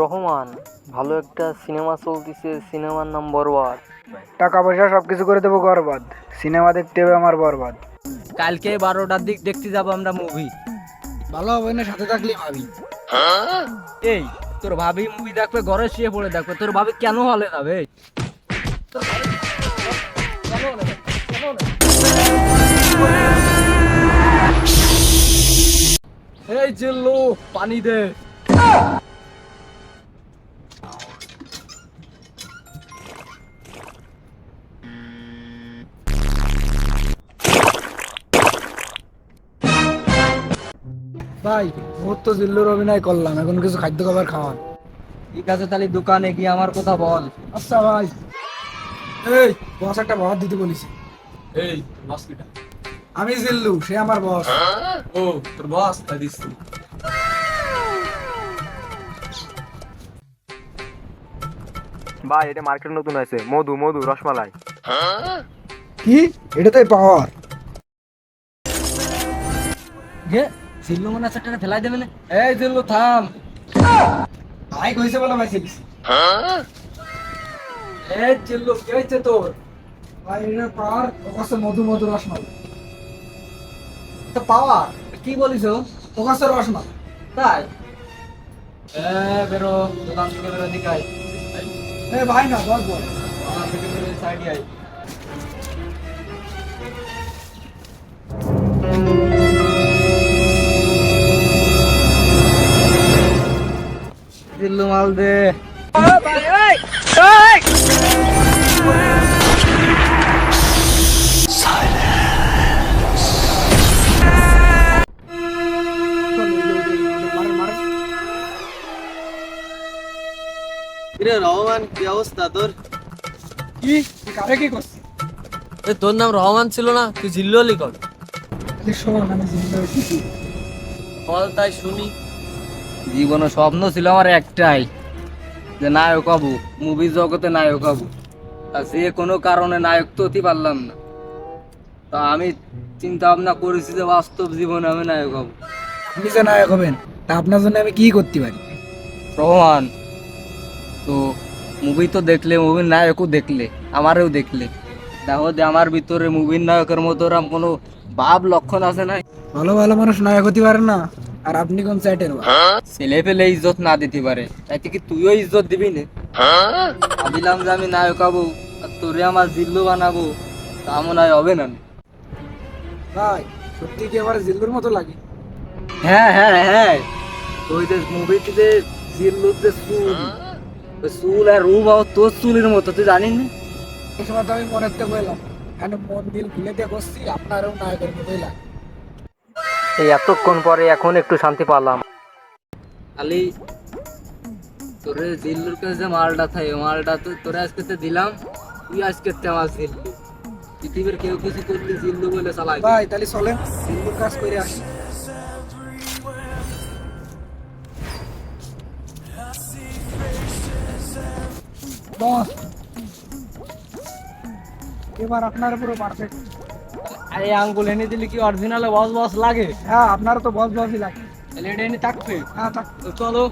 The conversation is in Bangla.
রহমান ভালো একটা সিনেমা চলতেছে সিনেমার নাম বরবাদ। টাকা পয়সা সব কিছু করে দেবো বরবাদ সিনেমা দেখতে হবে আমার বরবাদ। কালকে বারোটার দিক দেখতে যাব আমরা মুভি ভালো হবে না সাথে থাকলে ভাবি। এই তোর ভাবি মুভি দেখবে ঘরে শুয়ে পড়ে দেখবে। তোর ভাবি কেন হলে যাবে এই চিল্লু পানি দে। ভাই বহুত তো জিল্লুর অভিনয় করলাম এখন কিছু খাদ্য খাবার খাওয়ান। ঠিক আছে তাহলে দোকানে গিয়ে আমার কথা বল। আচ্ছা ভাই। এই বস একটা বস দিতে বলেছি। এই হসপিটাল আমি জিল্লু সে আমার বস। ও তোর বস তাই দিচ্ছি। ভাই এটা মার্কেট নতুন আছে মধু মধু রসমালাই। কি? এটা তো পাওয়ার। গে। জিল্লু মনে আছে ফেলাই দেবে এই জিল্লু থাম। ভাই কইছে বলে ভাই ছিলিস এই জিল্লু কি হয়েছে তোর? ভাই এটা পাওয়ার ওকাছে মধু মধু রসমালাই। তো পাওয়ার, কি বলিস ওকাছে রসমালাই। তাই? এ, বেরো, দোকান থেকে বেরো দিকে আয়। এ, ভাই না, বস বল দোকান থেকে বেরো সাইডে আয়। জিল্লু মাল দে। কিরে রহমান কি অবস্থা তোর? কি? কারে কি করছিস? তোর নাম রহমান ছিল না তুই জিল্লু আলি কর বল তাই শুনি। জীবনে স্বপ্ন ছিল আমার একটাই যে নায়ক হব মুভি জগতে নায়ক হব। তা সে কোনো কারণে নায়ক তো হতে পারলাম না। তা আমি চিন্তা ভাবনা করেছি যে বাস্তব জীবনে আমি নায়ক হব। আপনি যে নায়ক হবেন তা আপনার জন্য আমি কি করতে পারি? রহমান তো মুভি তো দেখলে মুভির নায়কও দেখলে আমারও দেখলে। দেখো যে আমার ভিতরে মুভির নায়কের মতো ওরম কোনো ভাব লক্ষণ আছে না ভালো ভালো মানুষ নায়ক হতে পারে না। আর আপনি কোন সাইটের ছেলে পেলে ইজ্জত না দিতে পারে। তাইতে কি তুইও ইজ্জত দিবি না? ভাবিলাম যে আমি নায়ক হব আর তোরে আমার জিল্লু বানাবো তা মনে হয় হবে না ভাই সত্যি কি আমার জিল্লুর মতো লাগে? হ্যাঁ হ্যাঁ হ্যাঁ। ওই যে মুভিতে জিল্লুর যে চুল ওই চুল আর রূপ আর তোর চুলের মতো তুই জানিস না? এই সময় তো আমি মনে তো বললাম এখন মন দিল খুলে দিয়ে করছি আপনারও নায়কের মতোই লাগে। এই এতক্ষণ পরে এখন একটু শান্তি পালাম। খালি তোরে জিল্লুর কাছে যে মালটা থাকে মালটা তো তোরে আজকে তো দিলাম তুই আজকে তে আমার জিল্লু। পৃথিবীর কেউ কিছু করলে জিল্লু বলে চালাই ভাই তাহলে চলেন। জিল্লুর কাজ করে আসি। বস। এবার আপনার পুরো পারফেক্ট আরে আঙ্গুল এনে দিলে কি অরিজিনালে বস বস লাগে? হ্যাঁ আপনার তো বস বসই লাগে। তাহলে এটা এনে থাকবে? হ্যাঁ থাক তো চলো